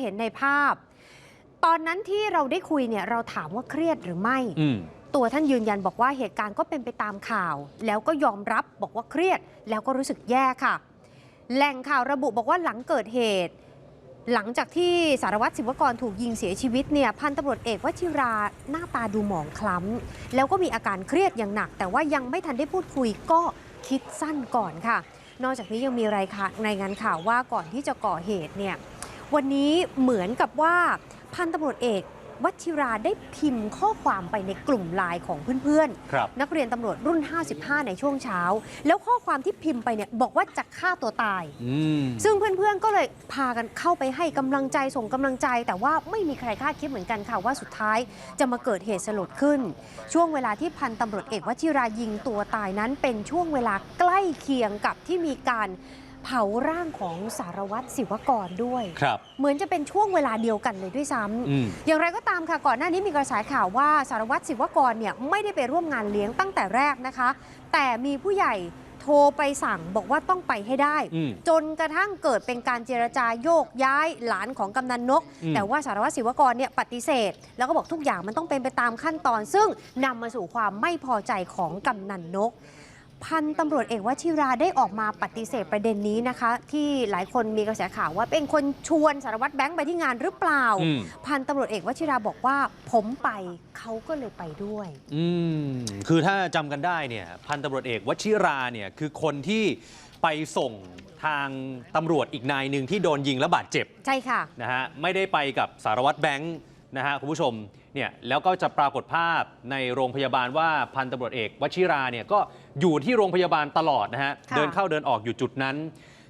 เห็นในภาพ ตอนนั้นที่เราได้คุยเนี่ยเราถามว่าเครียดหรือไม่อืมตัวท่านยืนยันบอกว่าเหตุการณ์ก็เป็นไปตามข่าว แล้วก็ยอมรับบอกว่าเครียด แล้วก็รู้สึกแย่ค่ะ แหล่งข่าวระบุบอกว่าหลังเกิดเหตุ หลังจากที่สารวัตรศิวกรถูกยิงเสียชีวิตเนี่ยพันตำรวจเอกวชิราหน้าตาดูหมองคล้ำแล้วก็มีอาการเครียดอย่างหนัก แต่ว่ายังไม่ทันได้พูดคุยก็คิดสั้นก่อนค่ะ นอกจากนี้ยังมีรายค่ะรายงานข่าวว่าก่อนที่จะก่อเหตุเนี่ย วันนี้เหมือนกับว่าพันตำรวจเอกวชิราได้พิมพ์ข้อความไปในกลุ่มไลน์ของเพื่อนๆครับนักเรียนตำรวจรุ่น 55 ในช่วงเช้า แล้วข้อความที่พิมพ์ไปเนี่ยบอกว่าจะฆ่าตัวตายอืมซึ่งเพื่อนๆ ก็เลยพากันเข้าไปให้กำลังใจส่งกำลังใจ แต่ว่าไม่มีใครคาดคิดเหมือนกันค่ะว่าสุดท้ายจะมาเกิดเหตุสลดขึ้น ช่วงเวลาที่พันตำรวจเอกวชิรายิงตัวตายนั้นเป็นช่วงเวลาใกล้เคียงกับที่มีการ เผาร่างของสารวัตรศิวกรด้วย ครับ เหมือนจะเป็นช่วงเวลาเดียวกันเลยด้วยซ้ำอืม อย่างไรก็ตามค่ะก่อนหน้านี้มีกระแสข่าวว่าสารวัตรศิวกรเนี่ยไม่ได้ไปร่วมงานเลี้ยงตั้งแต่แรกนะคะ แต่มีผู้ใหญ่โทรไปสั่งบอกว่าต้องไปให้ได้ อืม จนกระทั่งเกิดเป็นการเจรจาโยกย้ายหลานของกำนันนก อืม แต่ว่าสารวัตรศิวกรเนี่ยปฏิเสธ แล้วก็บอกทุกอย่างมันต้องเป็นไปตามขั้นตอน ซึ่งนำมาสู่ความไม่พอใจของกำนันนก พันตำรวจเอกวชิราได้ออกมาปฏิเสธประเด็นนี้นะคะ ที่หลายคนมีกระแสข่าวว่าเป็นคนชวนสารวัตรแบงค์ไปที่งานหรือเปล่า อืม พันตำรวจเอกวชิราบอกว่า ผมไปเขาก็เลยไปด้วย อืมคือถ้าจำกันได้เนี่ยพันตำรวจเอกวชิราเนี่ยคือคนที่ไปส่งทางตำรวจอีกนายหนึ่งที่โดนยิงและบาดเจ็บใช่ค่ะ นะฮะไม่ได้ไปกับสารวัตรแบงค์นะฮะคุณผู้ชม เนี่ยแล้วก็จะปรากฏภาพในโรงพยาบาลว่าพันตำรวจเอกวชิราเนี่ยก็อยู่ที่โรงพยาบาลตลอดนะฮะค่ะเดินเข้าเดินออกอยู่จุดนั้น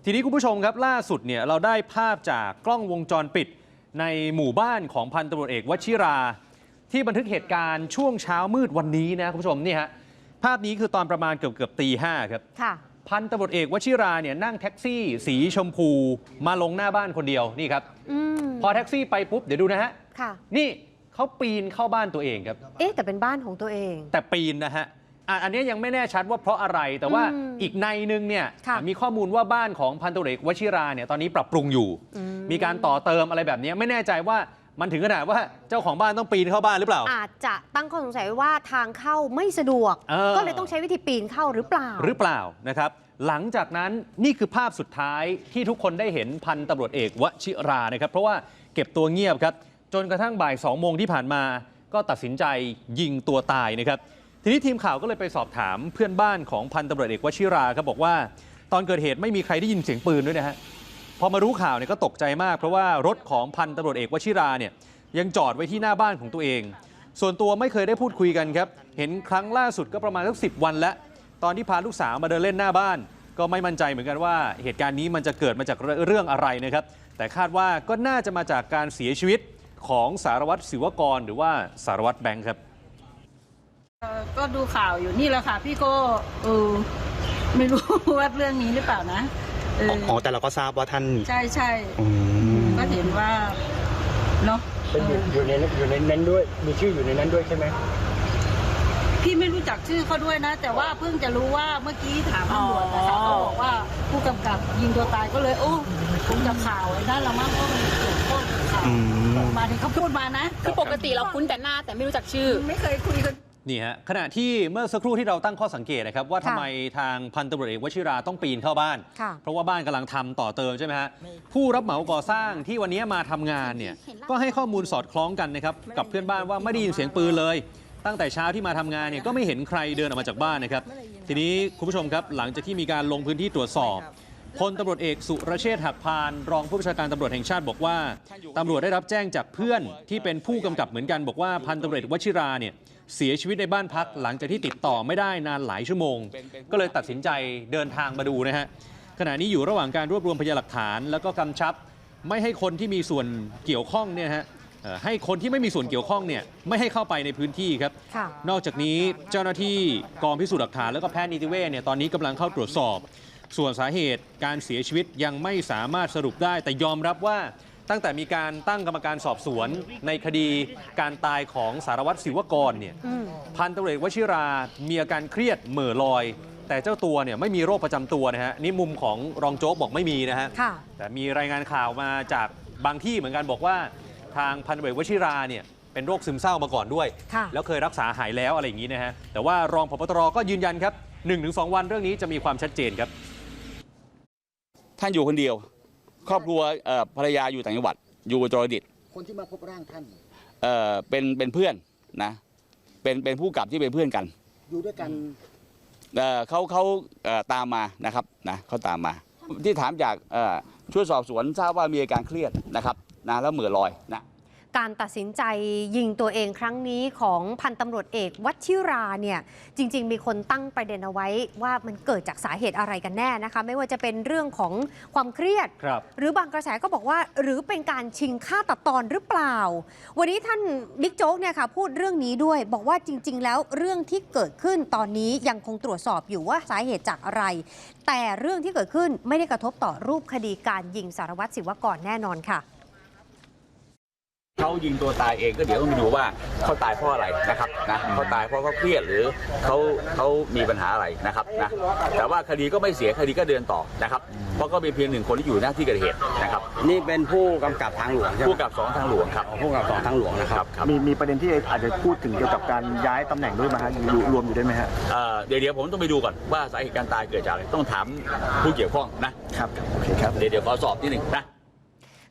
ทีนี้คุณผู้ชมครับล่าสุดเนี่ยเราได้ภาพจากกล้องวงจรปิด ในหมู่บ้านของพันตำรวจเอกวชิรา ที่บันทึกเหตุการณ์ช่วงเช้ามืดวันนี้นะคุณผู้ชมนี่ฮะภาพนี้คือตอนประมาณเกือบเกือบๆตีห้าครับค่ะพันตำรวจเอกวชิราเนี่ยนั่งแท็กซี่สีชมพูมาลงหน้าบ้านคนเดียวนี่ครับอืมพอแท็กซี่ไปปุ๊บเดี๋ยวดูนะฮะค่ะนี่ เขาปีนเข้าบ้านตัวเองครับ เอ๊ะแต่เป็นบ้านของตัวเอง แต่ปีนนะฮะอะอันนี้ยังไม่แน่ชัดว่าเพราะอะไรแต่ว่าอืมอีกในหนึงเนี่ยค่ะ มีข้อมูลว่าบ้านของพันตำรวจเอกวชิราเนี่ยตอนนี้ปรับปรุงอยู่ อืมีการต่อเติมอะไรแบบนี้ไม่แน่ใจว่ามันถึงขนาดว่าเจ้าของบ้านต้องปีนเข้าบ้านหรือเปล่า อาจจะตั้งข้อสงสัยว่าทางเข้าไม่สะดวก เออ ก็เลยต้องใช้วิธีปีนเข้าหรือเปล่า หรือเปล่านะครับ หลังจากนั้นนี่คือภาพสุดท้ายที่ทุกคนได้เห็นพันตำรวจเอกวชิรานะครับ เพราะว่าเก็บตัวเงียบครับ จนกระทั่งบ่าย2โมงที่ผ่านมา ก็ตัดสินใจยิงตัวตายนะครับ ทีนี้ทีมข่าวก็เลยไปสอบถามเพื่อนบ้านของพันตำรวจเอกวชิราครับบอกว่า ตอนเกิดเหตุไม่มีใครได้ยินเสียงปืนด้วยนะฮะพอมารู้ข่าวเนี่ยก็ตกใจมาก เพราะว่ารถของพันตำรวจเอกวชิราเนี่ยยังจอดไว้ที่หน้าบ้านของตัวเอง ส่วนตัวไม่เคยได้พูดคุยกันครับ เห็นครั้งล่าสุดก็ประมาณสักสิวันแล้ว ตอนที่พาลูกสาวมาเดินเล่นหน้าบ้าน ก็ไม่มั่นใจเหมือนกันว่าเหตุการณ์นี้มันจะเกิดมาจากเรื่องอะไรนะครับ แต่คาดว่าก็น่าจะมาจากการเสียชีวิต ของสารวัตรศิวกร หรือว่าสารวัตรแบงค์ครับเอ่อก็ดูข่าวอยู่นี่แหละค่ะ พี่ก็เออไม่รู้ ว่าเรื่องนี้หรือเปล่านะเอออ๋อแต่เราก็ทราบว่าท่านใช่ใช่อืมก็เห็นว่าเนาะเป็นอยู่อยู่ในอยู่ในนั้นด้วย มีชื่ออยู่ในนั้นด้วยใช่ไหมพี่ไม่ รู้จักชื่อเขาด้วยนะ แต่ว่าเพิ่งจะรู้ว่าเมื่อกี้ถามตำรวจนะคะเขาบอกว่าผู้กำกับยิงตัวตายก็เลยโอ้คงจะข่าวไอ้นั่นละมั้งเพราะมันเกี่ยวข้องกับข่าวอืม มาที่เขาพูดมานะ คือปกติเราคุ้นแต่หน้าแต่ไม่รู้จักชื่อ ไม่เคยคุยกัน นี่ฮะขณะที่เมื่อสักครู่ที่เราตั้งข้อสังเกตนะครับ ว่าทำค่ะไมทางพันตำรวจเอกวชิราต้องปีนเข้าบ้าน ค่ะ เพราะว่าบ้านกำลังทำต่อเติมใช่ไหมฮะผู้รับเหมาก่อสร้างที่วันนี้มาทำงานเนี่ยก็ให้ข้อมูลสอดคล้องกันนะครับกับเพื่อนบ้านว่าไม่ได้ยินเสียงปืนเลย ตั้งแต่เช้าที่มาทำงานเนี่ยก็ไม่เห็นใครเดินออกมาจากบ้านนะครับ ทีนี้คุณผู้ชมครับหลังจากที่มีการลงพื้นที่ตรวจสอบพลตำรวจเอกสุรเชษฐ์หักพานรองผู้บัญชาการตำรวจแห่งชาติบอกว่าตำรวจได้รับแจ้งจากเพื่อนที่เป็นผู้กำกับเหมือนกันบอกว่าพันตำรวจเอกวชิราเนี่ยเสียชีวิตในบ้านพักหลังจากที่ติดต่อไม่ได้นานหลายชั่วโมง ก็เลยตัดสินใจเดินทางมาดูนะฮะขณะนี้อยู่ระหว่างการรวบรวมพยานหลักฐาน แล้วก็กำชับ ไม่ให้คนที่มีส่วนเกี่ยวข้องเนี่ยนะฮะเอ่อ ให้คนที่ไม่มีส่วนเกี่ยวข้องเนี่ยไม่ให้เข้าไปในพื้นที่ครับค่ะนอกจากนี้เจ้าหน้าที่กองพิสูจน์หลักฐานแล้วก็แพทย์นิติเวชเนี่ยตอนนี้กำลังเข้าตรวจสอบ ส่วนสาเหตุการเสียชีวิตยังไม่สามารถสรุปได้ แต่ยอมรับว่าตั้งแต่มีการตั้งกรรมการสอบสวนในคดีการตายของสารวัตรศิวกรเนี่ยอืมพันตำรวจเอกวชิรา มีอาการเครียดเหม่อลอย แต่เจ้าตัวเนี่ยไม่มีโรคประจำตัวนะฮะนี่มุมของรองโจ๊กบอกไม่มีนะฮะค่ะแต่มีรายงานข่าวมาจากบางที่เหมือนกันบอกว่า ทางพันตำรวจเอกวชิราเนี่ยเป็นโรคซึมเศร้ามาก่อนด้วยค่ะแล้วเคยรักษาหายแล้วอะไรอย่างนี้นะฮะ แต่ว่ารองพบตรก็ยืนยันครับ1-2วันเรื่องนี้จะมีความชัดเจนครับ ท่านอยู่คนเดียว ครอบครัวเอ่อภรรยาอยู่ต่างจังหวัด อยู่อุตรดิตถ์คนที่มาพบร่างท่านเอ่อเป็นเป็นเพื่อนนะเป็นเป็นผู้กับที่เป็นเพื่อนกัน อยู่ด้วยกันเอ่อเขาเขาเอ่อตามมานะครับนะเขาตามมา ที่ถามจากเอ่อช่วยสอบสวนทราบว่ามีอาการเครียดนะครับ นะแล้วเหม่อลอยนะการตัดสินใจยิงตัวเองครั้งนี้ของพันตำรวจเอกวัชิราเนี่ยจริง ๆ มีคนตั้งประเด็นเอาไว้ว่ามันเกิดจากสาเหตุอะไรกันแน่นะคะ ไม่ว่าจะเป็นเรื่องของความเครียดครับหรือบางกระแสก็บอกว่า หรือเป็นการชิงฆ่าตัดตอนหรือเปล่า วันนี้ท่านบิ๊กโจ๊กเนี่ยค่ะพูดเรื่องนี้ด้วย บอกว่าจริง ๆ แล้วเรื่องที่เกิดขึ้นตอนนี้ยังคงตรวจสอบอยู่ว่าสาเหตุจากอะไร แต่เรื่องที่เกิดขึ้นไม่ได้กระทบต่อรูปคดีการยิงสารวัตรศิวกรแน่นอนค่ะ เขายิงตัวตายเองก็เดี๋ยวต้องไปดูว่าเขาตายเพราะอะไรนะครับนะเขาตายเพราะเขาเครียดหรือเขาเขามีปัญหาอะไรนะครับนะแต่ว่าคดีก็ไม่เสียคดีก็เดินต่อนะครับเพราะก็มีเพียงหนึ่งคนที่อยู่หน้าที่เกิดเหตุนะครับนี่เป็นผู้กำกับทางหลวงใช่ไหมผู้กับสองทางหลวงครับผู้กำกับสองทางหลวงนะครับครับมีมีประเด็นที่อาจจะพูดถึงเกี่ยวกับการย้ายตำแหน่งด้วยไหมฮะอยู่รวมอยู่ด้วยไหมฮะเอ่อเดี๋ยวเดี๋ยวผมต้องไปดูก่อนว่าสาเหตุการตายเกิดจากอะไรต้องถามผู้เกี่ยวข้องนะครับโอเคครับเดี๋ยวเดี๋ยวขอสอบนิดหนึ่งนะ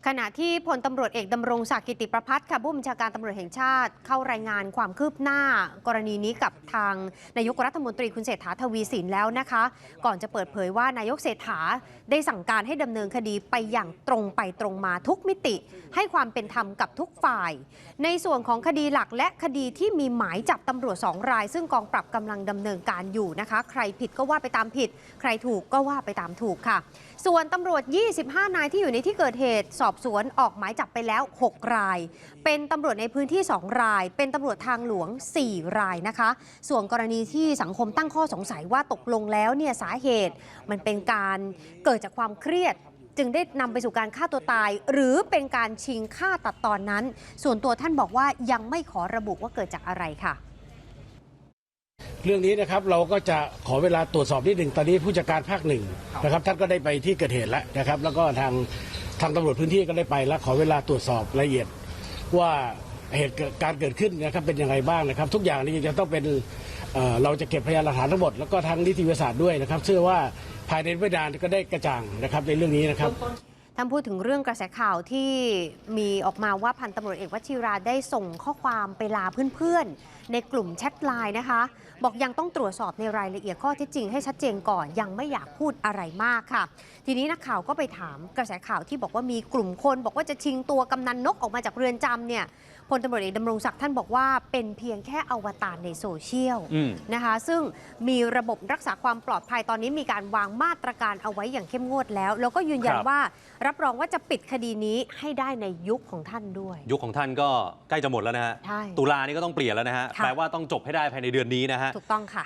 ขณะที่พลตำรวจเอกดำรงศักดิ์กิติประพัฒน์ค่ะผู้บัญชาการตำรวจแห่งชาติ เข้ารายงานความคืบหน้า กรณีนี้กับทางนายกรัฐมนตรีคุณเศรษฐาทวีสินแล้วนะคะ ก่อนจะเปิดเผยว่านายกเศรษฐาได้สั่งการให้ดำเนินคดีไปอย่างตรงไปตรงมาทุกมิติ ให้ความเป็นธรรมกับทุกฝ่าย ในส่วนของคดีหลักและคดีที่มีหมายจับตำรวจสองราย ซึ่งกองปรับกำลังดำเนินการอยู่นะคะ ใครผิดก็ว่าไปตามผิด ใครถูกก็ว่าไปตามถูกค่ะ ส่วนตำรวจ 25 นายที่อยู่ในที่เกิดเหตุสอบสวนออกหมายจับไปแล้ว 6 ราย เป็นตำรวจในพื้นที่ 2 ราย เป็นตำรวจทางหลวง 4 รายนะคะ ส่วนกรณีที่สังคมตั้งข้อสงสัยว่าตกลงแล้วเนี่ยสาเหตุมันเป็นการเกิดจากความเครียดจึงได้นำไปสู่การฆ่าตัวตาย หรือเป็นการชิงฆ่าตัดตอนนั้น ส่วนตัวท่านบอกว่ายังไม่ขอระบุว่าเกิดจากอะไรค่ะ เรื่องนี้นะครับเราก็จะขอเวลาตรวจสอบนิดหนึ่งตอนนี้ผู้จัดการภาคหนึ่งนะครับ ท่านก็ได้ไปที่เกิดเหตุแล้วนะครับ แล้วก็ทาง ทางตำรวจพื้นที่ก็ได้ไปและขอเวลาตรวจสอบละเอียดว่าเหตุการเกิดขึ้นนะครับเป็นยังไงบ้างนะครับ ทุกอย่างนี้จะต้องเป็นเเราจะเก็บพยานหลักฐานทั้งหมดแล้วก็ทางนิติวิทยาศาสตร์ด้วยนะครับ เชื่อว่าภายในไม่นานก็ได้กระจ่างนะครับในเรื่องนี้นะครับ ท่านพูดถึงเรื่องกระแสข่าวที่มีออกมาว่าพันตำรวจเอกวชิราได้ส่งข้อความไปลาเพื่อนๆ ในกลุ่มแชทไลน์นะคะ บอกยังต้องตรวจสอบในรายละเอียดข้อเท็จจริงให้ชัดเจนก่อนยังไม่อยากพูดอะไรมากค่ะ ทีนี้นักข่าวก็ไปถามกระแสข่าวที่บอกว่ามีกลุ่มคน บอกว่าจะชิงตัวกำนันนกออกมาจากเรือนจำเนี่ย พลตำรวจเอกดำรงศักดิ์ท่านบอกว่าเป็นเพียงแค่อวตารในโซเชียลอืมนะคะ ซึ่งมีระบบรักษาความปลอดภัยตอนนี้มีการวางมาตรการเอาไว้อย่างเข้มงวดแล้ว แล้วก็ยืนยันครับว่ารับรองว่าจะปิดคดีนี้ให้ได้ในยุคของท่านด้วย ยุคของท่านก็ใกล้จะหมดแล้วนะฮะใช่ตุลานี่ก็ต้องเปลี่ยนแล้วนะฮะค่ะแปลว่าต้องจบให้ได้ภายในเดือนนี้นะฮะถูกต้องค่ะ